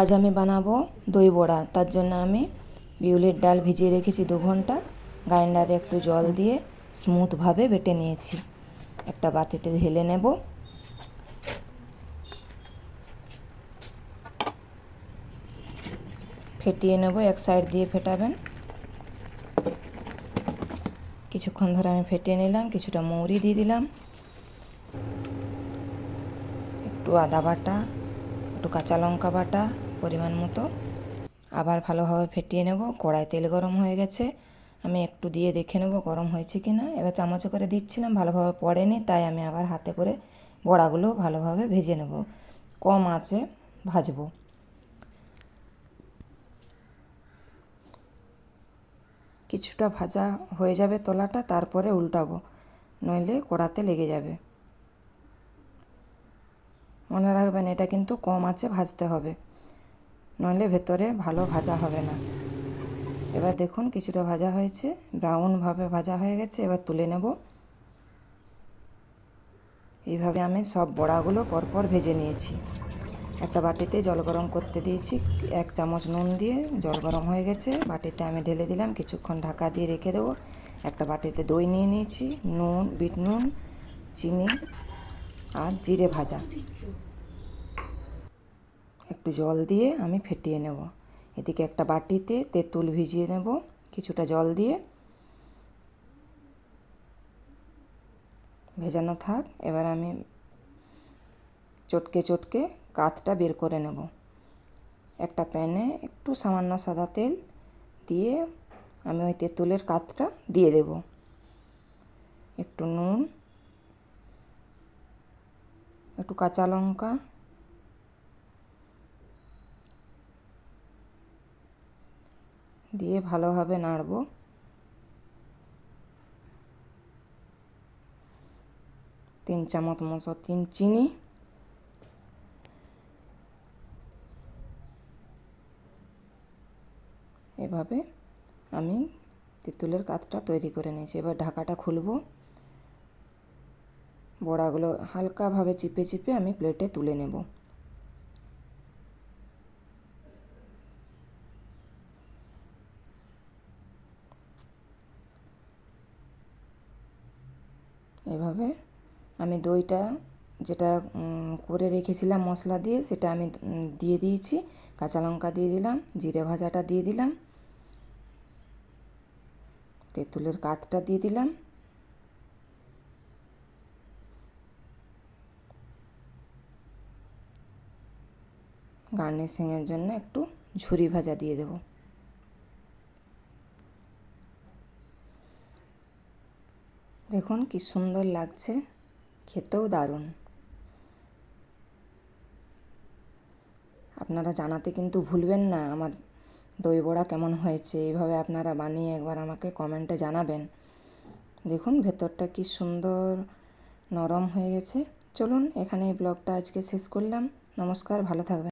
আজ আমি বানাবো দই বড়া। তার জন্য আমি বিউলির ডাল ভিজিয়ে রেখেছি দু ঘণ্টা। গ্রাইন্ডারে একটু জল দিয়ে স্মুথভাবে বেটে নিয়েছি। একটা বাটিতে ঢেলে নেব। ফেটিয়ে নেব, এক সাইড দিয়ে ফেটাবেন। কিছুক্ষণ ধরে আমি ফেটিয়ে নিলাম, কিছুটা মৌরি দিয়ে দিলাম। একটু আদা বাটা, একটু কাঁচা লঙ্কা বাটা পরিমাণ মতো। আবার ভালোভাবে ফেটিয়ে নেব। কড়াই তেল গরম হয়ে গেছে। আমি একটু দিয়ে দেখে নেব গরম হয়েছে কি না এবার চামচে করে দিচ্ছিলাম, ভালোভাবে পড়েনি, তাই আমি আবার হাতে করে বড়াগুলো ভালোভাবে ভেজে নেব। কম আঁচে ভাজবো। কিছুটা ভাজা হয়ে যাবে তলাটা, তারপরে উল্টাবো। নইলে কড়াতে লেগে যাবে। মনে রাখবেন, এটা কিন্তু কম আঁচে ভাজতে হবে। নইলে ভেতরে ভালো ভাজা হবে না। এবার দেখুন কিছুটা ভাজা হয়েছে ব্রাউনভাবে ভাজা হয়ে গেছে, এবার তুলে নেব। এইভাবে আমি সব বড়াগুলো পরপর ভেজে নিয়েছি। একটা বাটিতে জল গরম করতে দিয়েছি, এক চামচ নুন দিয়ে জল গরম হয়ে গেছে। বাটিতে আমি ঢেলে দিলাম, কিছুক্ষণ ঢাকা দিয়ে রেখে দেবো। একটা বাটিতে দই নিয়ে নিয়েছি, নুন, বিট নুন, চিনি আর জিরে ভাজা। একটু জল দিয়ে আমি ফেটিয়ে নেব। এদিকে একটা বাটিতে তেঁতুল ভিজিয়ে নেব, কিছুটা জল দিয়ে। ভেজানো থাক, এবার আমি চটকে চটকে কাতটা বের করে নেব। একটা প্যানে একটু সামান্য সাদা তেল দিয়ে আমি ওই তেঁতুলের কাতটা দিয়ে দেব। একটু নুন, একটু কাঁচা লঙ্কা দিয়ে ভালোভাবে নাড়ব। তিন চামচ মতো তিন চিনি। এভাবে আমি তেঁতুলের কাতটা তৈরি করে নিয়েছি। এবার ঢাকাটা খুলব। বড়াগুলো হালকাভাবে চিপে চিপে আমি প্লেটে তুলে নেব। এভাবে আমি দইটা যেটা করে রেখেছিলাম মশলা দিয়ে, সেটা আমি দিয়ে দিয়েছি। কাঁচা লঙ্কা দিয়ে দিলাম, জিরে ভাজাটা দিয়ে দিলাম। তেঁতুলের কাতটা দিয়ে দিলাম। গার্নিশিংয়ের জন্য একটু ঝুরি ভাজা দিয়ে দেবো। দেখুন কি সুন্দর লাগছে। খেতেও দারুণ। আপনারা জানাতে কিন্তু ভুলবেন না, আমার দই বড়া কেমন হয়েছে এইভাবে আপনারা বানিয়ে একবার আমাকে কমেন্টে জানাবেন। দেখুন ভেতরটা কি সুন্দর নরম হয়ে গেছে। চলুন এখানে এই ব্লগটা আজকে শেষ করলাম। নমস্কার, ভালো থাকবেন।